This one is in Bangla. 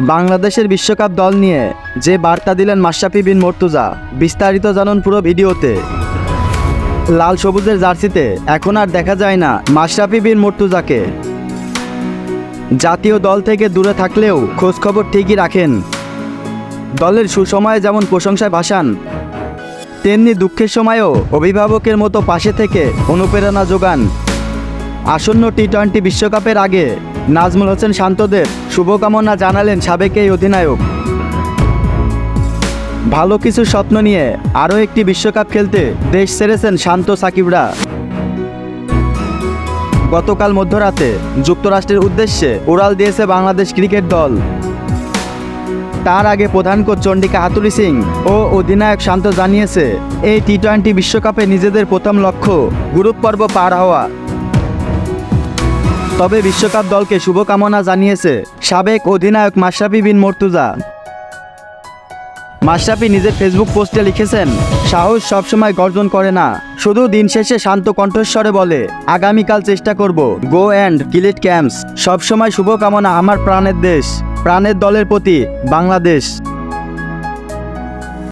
বাংলাদেশের বিশ্বকাপ দল নিয়ে যে বার্তা দিলেন মাশরাফি বিন মর্তুজা, বিস্তারিত জানুন পুরো ভিডিওতে। লাল সবুজের জার্সিতে এখন আর দেখা যায় না মাশরাফি বিন মর্তুজাকে। জাতীয় দল থেকে দূরে থাকলেও খোঁজখবর ঠিকই রাখেন। দলের সুসময়ে যেমন প্রশংসায় ভাসান, তেমনি দুঃখের সময়ও অভিভাবকের মতো পাশে থেকে অনুপ্রেরণা যোগান। আসন্ন টি টোয়েন্টি বিশ্বকাপের আগে নাজমুল হোসেন শান্তদের শুভকামনা জানালেন সাবেক এই অধিনায়ক। ভালো কিছু স্বপ্ন নিয়ে আরও একটি বিশ্বকাপ খেলতে দেশ ছেড়েছেন শান্ত সাকিবরা। গতকাল মধ্যরাতে যুক্তরাষ্ট্রের উদ্দেশ্যে উড়াল দিয়েছে বাংলাদেশ ক্রিকেট দল। তার আগে প্রধান কোচ চন্ডিকা হাতুরি সিং ও অধিনায়ক শান্ত জানিয়েছে, এই টি টোয়েন্টি বিশ্বকাপে নিজেদের প্রথম লক্ষ্য গ্রুপ পর্ব পার হওয়া। তবে বিশ্বকাপ দলকে শুভকামনা জানিয়েছে সাবেক অধিনায়ক মাশরাফি বিন মর্তুজা। মাশরাফি নিজের ফেসবুক পোস্টে লিখেছেন, সাহস সবসময় গর্জন করে না, শুধু দিন শেষে শান্ত কণ্ঠস্বরে বলে, আগামীকাল চেষ্টা করব, গো অ্যান্ড কিলিট ক্যাম্পস, সবসময় শুভকামনা আমার প্রাণের দেশ, প্রাণের দলের প্রতি, বাংলাদেশ।